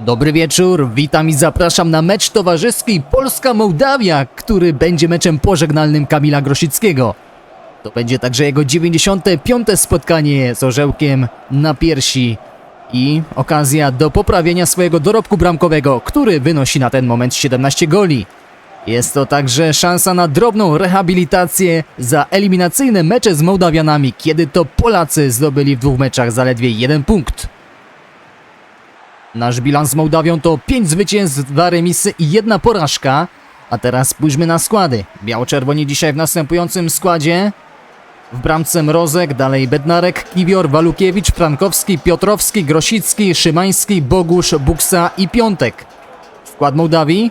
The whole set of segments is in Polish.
Dobry wieczór, witam i zapraszam na mecz towarzyski Polska-Mołdawia, który będzie meczem pożegnalnym Kamila Grosickiego. To będzie także jego 95. spotkanie z orzełkiem na piersi i okazja do poprawienia swojego dorobku bramkowego, który wynosi na ten moment 17 goli. Jest to także szansa na drobną rehabilitację za eliminacyjne mecze z Mołdawianami, kiedy to Polacy zdobyli w dwóch meczach zaledwie jeden punkt. Nasz bilans z Mołdawią to 5 zwycięstw, 2 remisy i jedna porażka. A teraz spójrzmy na składy. Biało-czerwoni dzisiaj w następującym składzie. W bramce Mrozek, dalej Bednarek, Kiwior, Walukiewicz, Frankowski, Piotrowski, Grosicki, Szymański, Bogusz, Buksa i Piątek. Skład Mołdawii.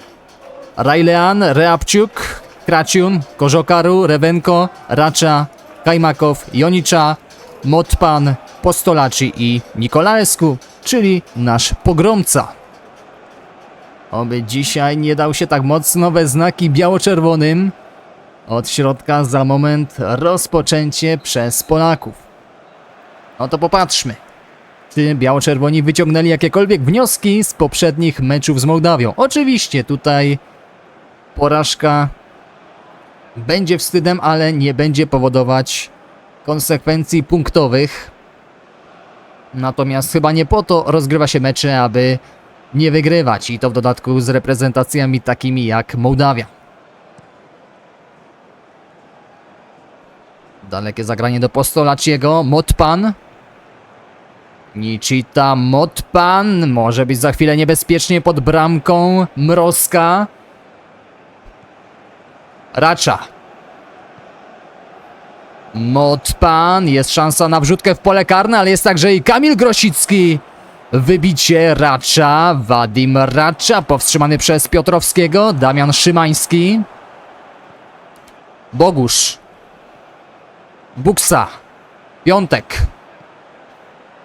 Rajlean, Reapciuk, Kraciun, Korzokaru, Rewenko, Racza, Kajmakow, Jonicza, Motpan, Postolaci i Nikolaescu, czyli nasz pogromca. Oby dzisiaj nie dał się tak mocno we znaki biało-czerwonym. Od środka za moment rozpoczęcie przez Polaków. No to popatrzmy. Czy biało-czerwoni wyciągnęli jakiekolwiek wnioski z poprzednich meczów z Mołdawią? Oczywiście tutaj porażka będzie wstydem, ale nie będzie powodować konsekwencji punktowych. Natomiast chyba nie po to rozgrywa się mecze, aby nie wygrywać i to w dodatku z reprezentacjami takimi jak Mołdawia. Dalekie zagranie do Postolaciego, Motpan. Nichita Motpan, może być za chwilę niebezpiecznie pod bramką Mrozka. Racza. Motpan, jest szansa na wrzutkę w pole karne, ale jest także i Kamil Grosicki. Wybicie Racza, Wadim Racza, powstrzymany przez Piotrowskiego, Damian Szymański. Bogusz. Buksa. Piątek.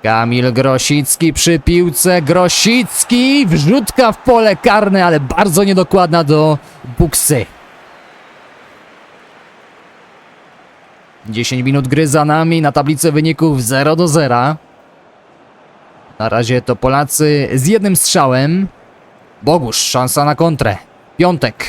Kamil Grosicki przy piłce. Grosicki, wrzutka w pole karne, ale bardzo niedokładna do Buksy. 10 minut gry za nami na tablicy wyników 0 do 0. Na razie to Polacy z jednym strzałem. Bogusz, szansa na kontrę. Piątek.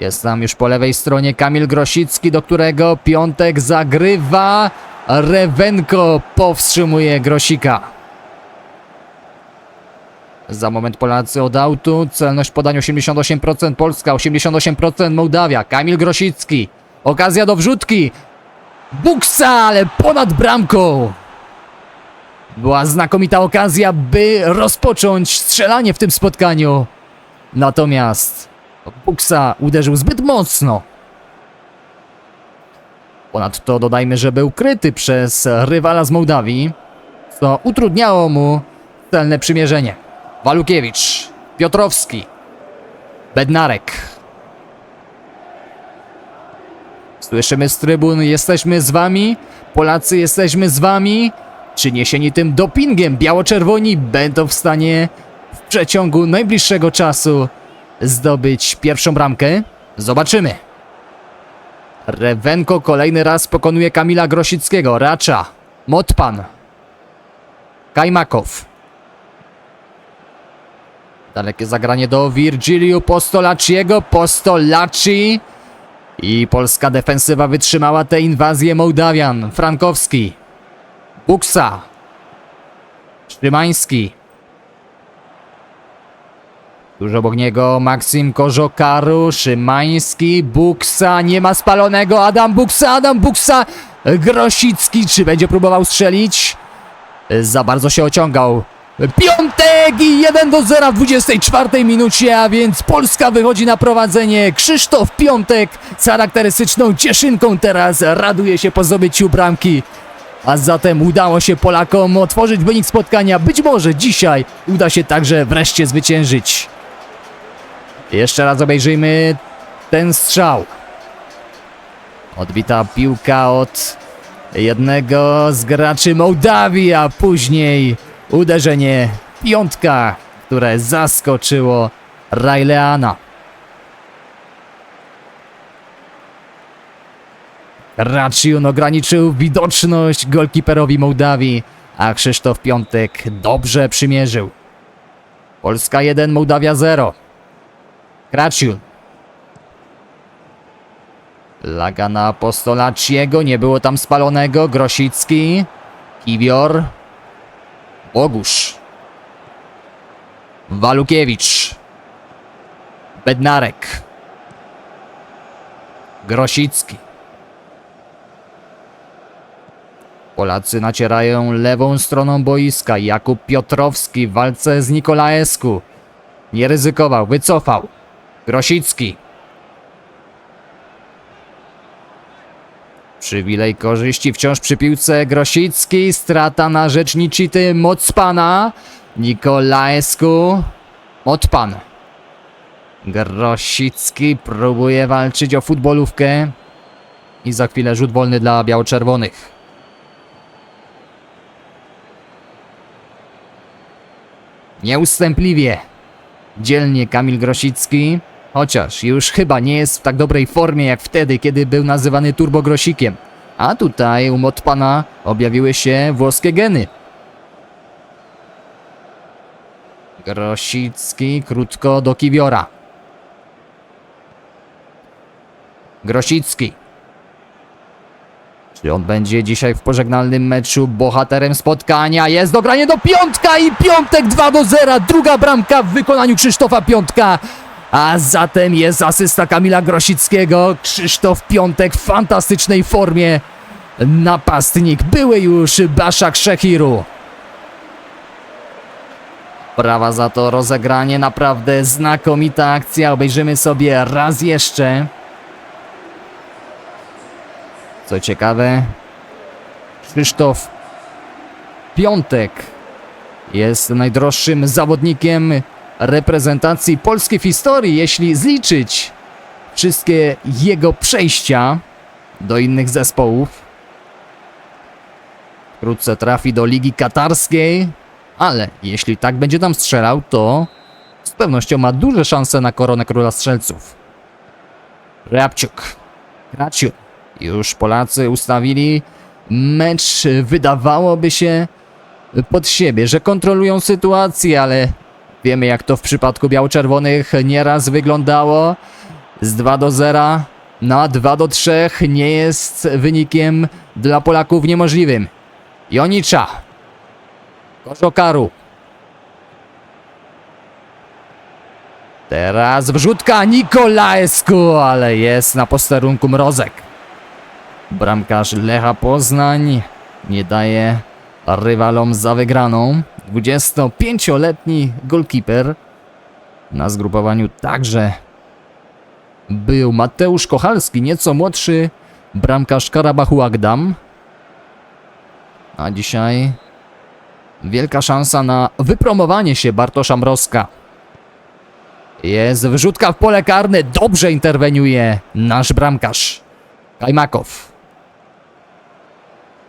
Jest tam już po lewej stronie Kamil Grosicki, do którego Piątek zagrywa. Rewenko powstrzymuje Grosika. Za moment Polacy od autu. Celność podań 88% Polska, 88% Mołdawia. Kamil Grosicki. Okazja do wrzutki. Buksa, ale ponad bramką. Była znakomita okazja, by rozpocząć strzelanie w tym spotkaniu. Natomiast Buksa uderzył zbyt mocno. Ponadto dodajmy, że był kryty przez rywala z Mołdawii, co utrudniało mu celne przymierzenie. Walukiewicz, Piotrowski, Bednarek. Słyszymy z trybun, jesteśmy z wami, Polacy jesteśmy z wami. Czy niesieni tym dopingiem biało-czerwoni będą w stanie w przeciągu najbliższego czasu zdobyć pierwszą bramkę? Zobaczymy. Rewenko kolejny raz pokonuje Kamila Grosickiego, Racza, Motpan, Kajmakow. Dalekie zagranie do Virgiliu Postolaciego, Postolaci. I polska defensywa wytrzymała tę inwazję Mołdawian. Frankowski. Buksa. Szymański. Tuż obok niego Maksim Korzokaru, Szymański, Buksa, nie ma spalonego, Adam Buksa, Adam Buksa, Grosicki, czy będzie próbował strzelić? Za bardzo się ociągał. Piątek i 1 do 0 w 24 minucie, a więc Polska wychodzi na prowadzenie. Krzysztof Piątek z charakterystyczną cieszynką teraz raduje się po zdobyciu bramki. A zatem udało się Polakom otworzyć wynik spotkania. Być może dzisiaj uda się także wreszcie zwyciężyć. Jeszcze raz obejrzyjmy ten strzał. Odbita piłka od jednego z graczy Mołdawii, a później uderzenie piątka, które zaskoczyło Rajleana. Raciun ograniczył widoczność golkiperowi Mołdawii, a Krzysztof Piątek dobrze przymierzył. Polska 1, Mołdawia 0. Kraciul. Laga na Apostolaciego, nie było tam spalonego. Grosicki. Kiwior. Bogusz. Walukiewicz. Bednarek. Grosicki. Polacy nacierają lewą stroną boiska. Jakub Piotrowski w walce z Nikolaesku. Nie ryzykował, wycofał. Grosicki. Przywilej korzyści wciąż przy piłce Grosicki. Strata na rzecz Nicity Mocpana. Nikolaesku. Motpan. Grosicki próbuje walczyć o futbolówkę. I za chwilę rzut wolny dla biało-czerwonych. Nieustępliwie. Dzielnie Kamil Grosicki. Chociaż już chyba nie jest w tak dobrej formie jak wtedy, kiedy był nazywany turbogrosikiem. A tutaj u Motpana objawiły się włoskie geny. Grosicki krótko do Kiwiora. Grosicki. Czy on będzie dzisiaj w pożegnalnym meczu bohaterem spotkania? Jest dogranie do piątka i piątek 2 do 0. Druga bramka w wykonaniu Krzysztofa Piątka. A zatem jest asysta Kamila Grosickiego. Krzysztof Piątek w fantastycznej formie. Napastnik były już Baszak Szechiru. Brawa za to rozegranie, naprawdę znakomita akcja. Obejrzymy sobie raz jeszcze. Co ciekawe, Krzysztof Piątek jest najdroższym zawodnikiem reprezentacji Polski w historii, jeśli zliczyć wszystkie jego przejścia do innych zespołów. Wkrótce trafi do Ligi Katarskiej, ale jeśli tak będzie tam strzelał, to z pewnością ma duże szanse na koronę króla strzelców. Rabciuk, Kraciuk. Już Polacy ustawili mecz, wydawałoby się pod siebie, że kontrolują sytuację, ale wiemy jak to w przypadku biało-czerwonych nieraz wyglądało. Z 2 do 0 na 2 do 3 nie jest wynikiem dla Polaków niemożliwym. Jonicza. Koziokaru. Teraz wrzutka Nikolaesku, ale jest na posterunku Mrozek. Bramkarz Lecha Poznań nie daje rywalom za wygraną. 25-letni golkiper. Na zgrupowaniu także był Mateusz Kochalski, nieco młodszy bramkarz Karabachu Agdam. A dzisiaj wielka szansa na wypromowanie się Bartosza Mrozka. Jest wrzutka w pole karne, dobrze interweniuje nasz bramkarz. Kajmakow.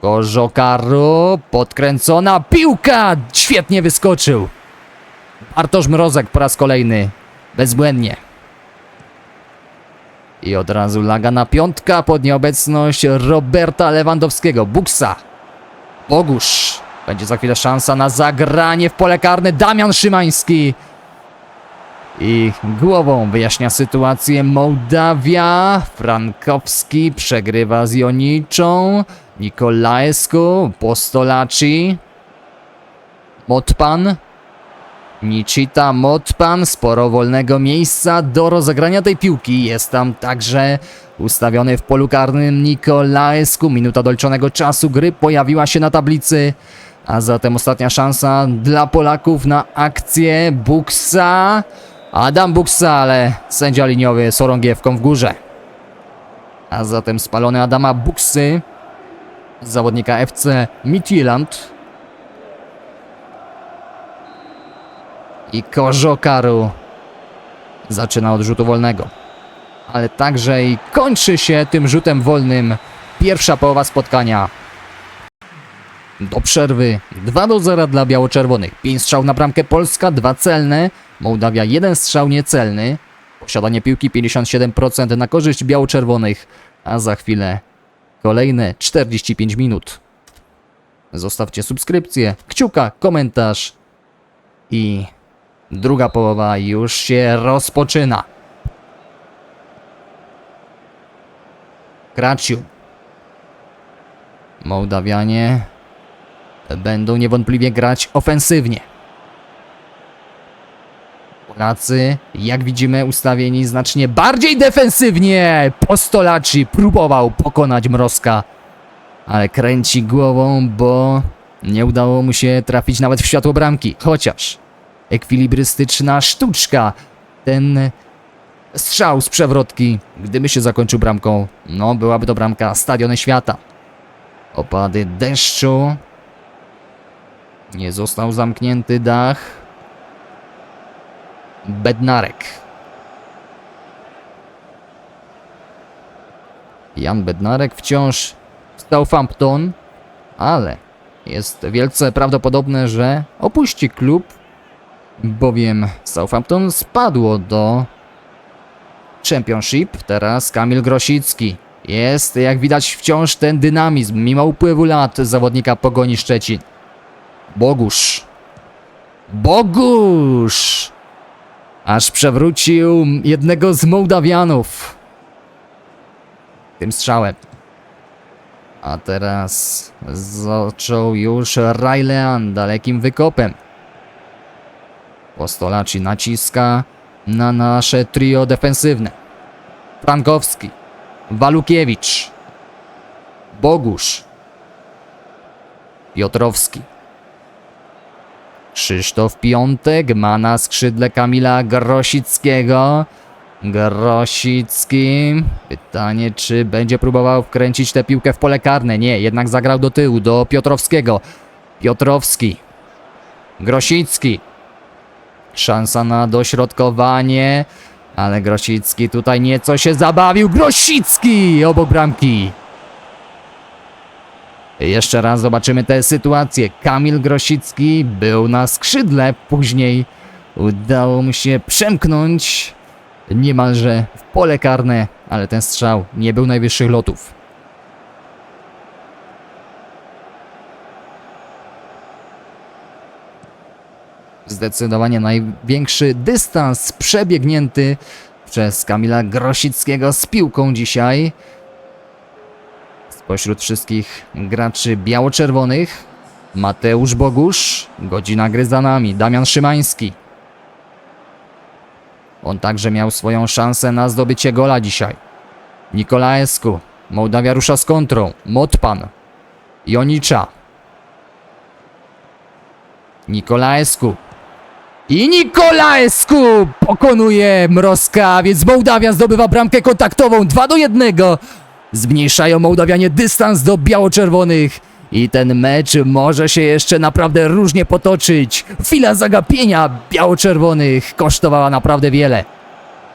Korzokaru, podkręcona piłka, świetnie wyskoczył. Bartosz Mrozek po raz kolejny, bezbłędnie. I od razu laga na piątka pod nieobecność Roberta Lewandowskiego, Buksa. Bogusz. Będzie za chwilę szansa na zagranie w pole karne. Damian Szymański. I głową wyjaśnia sytuację Mołdawia. Frankowski przegrywa z Joniczą. Nikolaesku, Postolaci. Motpan. Nicita Motpan, sporo wolnego miejsca do rozegrania tej piłki. Jest tam także ustawiony w polu karnym Nikolaesku. Minuta doliczonego czasu gry pojawiła się na tablicy. A zatem ostatnia szansa dla Polaków na akcję Buksa. Adam Buksa, ale sędzia liniowy z orągiewką w górze. A zatem spalony Adama Buksy, zawodnika FC Midtjylland. I Korzokaru zaczyna od rzutu wolnego. Ale także i kończy się tym rzutem wolnym pierwsza połowa spotkania. Do przerwy 2 do 0 dla biało-czerwonych. 5 strzał na bramkę Polska, 2 celne. Mołdawia 1 strzał niecelny. Posiadanie piłki 57% na korzyść biało-czerwonych. A za chwilę kolejne 45 minut. zostawcie subskrypcję, kciuka, komentarz i druga połowa już się rozpoczyna. Kraciu. Mołdawianie będą niewątpliwie grać ofensywnie. Jak widzimy, ustawieni znacznie bardziej defensywnie. Postolaci próbował pokonać Mrozka, ale kręci głową, bo nie udało mu się trafić nawet w światło bramki. Chociaż ekwilibrystyczna sztuczka, ten strzał z przewrotki, gdyby się zakończył bramką, no byłaby to bramka Stadiony Świata. Opady deszczu. Nie został zamknięty dach. Bednarek. Jan Bednarek wciąż w Southampton, ale jest wielce prawdopodobne, że opuści klub, bowiem Southampton spadło do Championship. Teraz Kamil Grosicki. Jest, jak widać, wciąż ten dynamizm, mimo upływu lat zawodnika Pogoni Szczecin. Bogusz. Bogusz! Aż przewrócił jednego z Mołdawianów. Tym strzałem. A teraz zaczął już Rajlean dalekim wykopem. Postolaci naciska na nasze trio defensywne. Frankowski, Walukiewicz, Bogusz, Piotrowski. Krzysztof Piątek ma na skrzydle Kamila Grosickiego. Grosicki. Pytanie, czy będzie próbował wkręcić tę piłkę w pole karne. Nie, jednak zagrał do tyłu, do Piotrowskiego. Piotrowski. Grosicki. Szansa na dośrodkowanie. Ale Grosicki tutaj nieco się zabawił. Grosicki obok bramki. Jeszcze raz zobaczymy tę sytuację. Kamil Grosicki był na skrzydle, później udało mu się przemknąć niemalże w pole karne, ale ten strzał nie był najwyższych lotów. Zdecydowanie największy dystans przebiegnięty przez Kamila Grosickiego z piłką dzisiaj. Spośród wszystkich graczy biało-czerwonych Mateusz Bogusz, godzina gry za nami, Damian Szymański. On także miał swoją szansę na zdobycie gola dzisiaj. Nikolaesku, Mołdawia rusza z kontrą, Motpan, Jonicza. Nikolaesku. I Nikolaesku pokonuje Mrozka, więc Mołdawia zdobywa bramkę kontaktową 2 do 1. Zmniejszają Mołdawianie dystans do biało-czerwonych. I ten mecz może się jeszcze naprawdę różnie potoczyć. Chwila zagapienia biało-czerwonych kosztowała naprawdę wiele.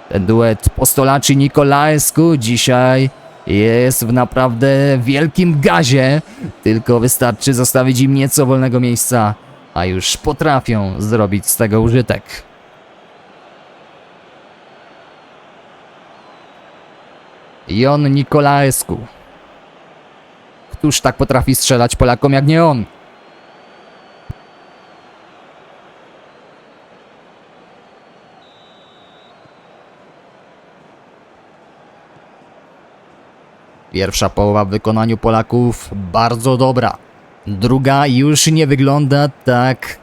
Ten duet Postolaci Nikolaesku dzisiaj jest w naprawdę wielkim gazie. Tylko wystarczy zostawić im nieco wolnego miejsca, a już potrafią zrobić z tego użytek. Jon Nikolaesku. Któż tak potrafi strzelać Polakom jak nie on? Pierwsza połowa w wykonaniu Polaków bardzo dobra. Druga już nie wygląda tak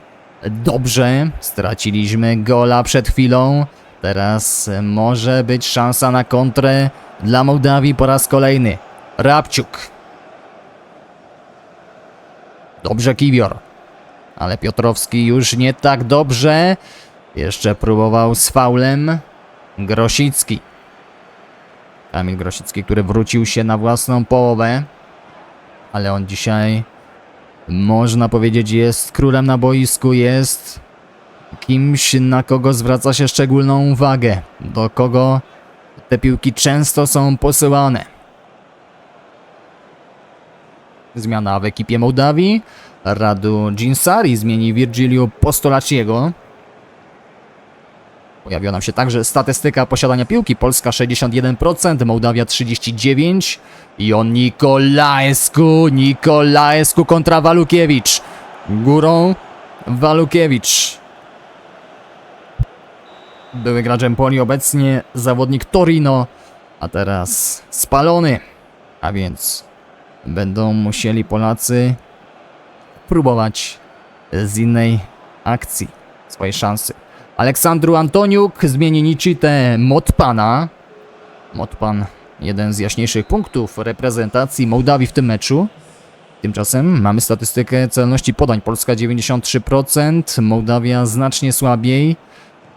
dobrze. Straciliśmy gola przed chwilą. Teraz może być szansa na kontrę dla Mołdawii po raz kolejny. Rabciuk. Dobrze Kiwior. Ale Piotrowski już nie tak dobrze. Jeszcze próbował z faulem. Grosicki. Kamil Grosicki, który wrócił się na własną połowę. Ale on dzisiaj, można powiedzieć, jest królem na boisku, jest kimś, na kogo zwraca się szczególną uwagę, do kogo te piłki często są posyłane. Zmiana w ekipie Mołdawii. Radu Ginsari zmieni Virgilio Postolaciego. Pojawiła nam się także statystyka posiadania piłki. Polska 61%, Mołdawia 39%. I on Nikolaesku, Nikolaesku kontra Walukiewicz. Górą Walukiewicz. Były gracz Empoli, obecnie zawodnik Torino, a teraz spalony. A więc będą musieli Polacy próbować z innej akcji swojej szansy. Aleksandru Antoniuk zmieni Nicite Motpana. Motpan, jeden z jaśniejszych punktów reprezentacji Mołdawii w tym meczu. Tymczasem mamy statystykę celności podań. Polska 93%, Mołdawia znacznie słabiej.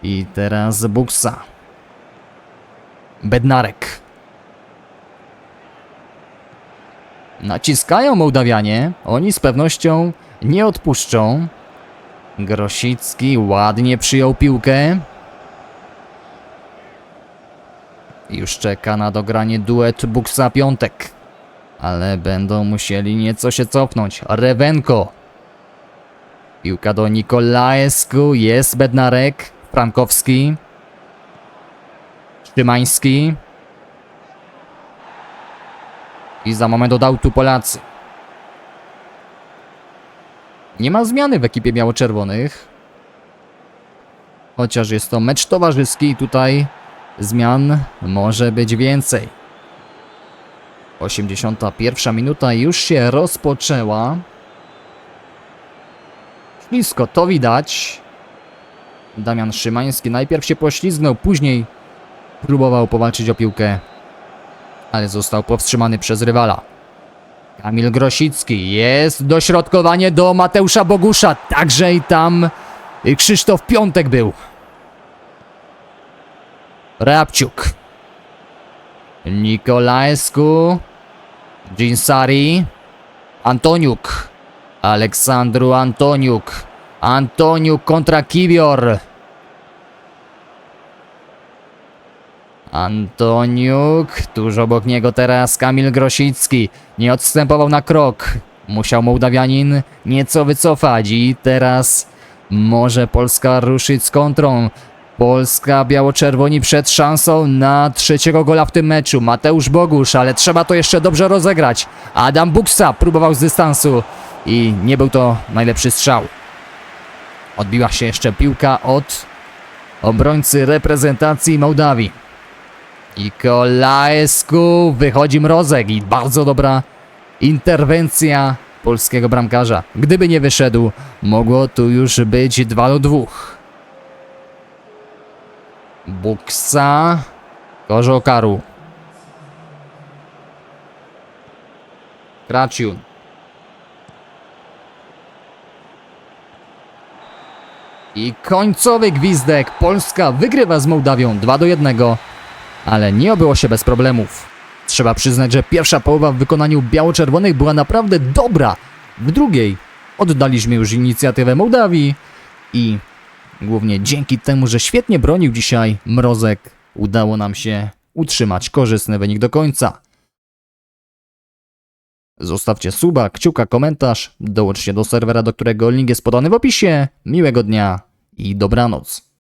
I teraz Buksa. Bednarek. Naciskają Mołdawianie. Oni z pewnością nie odpuszczą. Grosicki ładnie przyjął piłkę. Już czeka na dogranie duet Buksa Piątek. Ale będą musieli nieco się cofnąć. Rewenko. Piłka do Nikolaesku. Jest Bednarek. Frankowski. Szymański. I za moment dodał tu Polacy. Nie ma zmiany w ekipie biało-czerwonych. Chociaż jest to mecz towarzyski i tutaj zmian może być więcej. 81 minuta już się rozpoczęła. Ślisko, to widać. Damian Szymański najpierw się poślizgnął, później próbował powalczyć o piłkę, ale został powstrzymany przez rywala. Kamil Grosicki, jest dośrodkowanie do Mateusza Bogusza, także i tam Krzysztof Piątek był. Rabciuk. Nikolaescu. Ginsari. Antoniuk. Aleksandru Antoniuk. Antoniuk kontra Kiwior. Antoniuk. Tuż obok niego teraz Kamil Grosicki. Nie odstępował na krok. Musiał Mołdawianin nieco wycofać i teraz może Polska ruszyć z kontrą. Polska biało-czerwoni przed szansą na trzeciego gola w tym meczu. Mateusz Bogusz, ale trzeba to jeszcze dobrze rozegrać. Adam Buksa próbował z dystansu i nie był to najlepszy strzał. Odbiła się jeszcze piłka od obrońcy reprezentacji Mołdawii. I Kolaesku wychodzi mrozek i bardzo dobra interwencja polskiego bramkarza. Gdyby nie wyszedł, mogło tu już być 2 do 2. Buksa. Korzokaru. Kraciun. I końcowy gwizdek. Polska wygrywa z Mołdawią 2 do 1, ale nie obyło się bez problemów. Trzeba przyznać, że pierwsza połowa w wykonaniu biało-czerwonych była naprawdę dobra. W drugiej oddaliśmy już inicjatywę Mołdawii i Głównie dzięki temu, że świetnie bronił dzisiaj Mrozek, udało nam się utrzymać korzystny wynik do końca. Zostawcie suba, kciuka, komentarz, dołączcie do serwera, do którego link jest podany w opisie. Miłego dnia i dobranoc.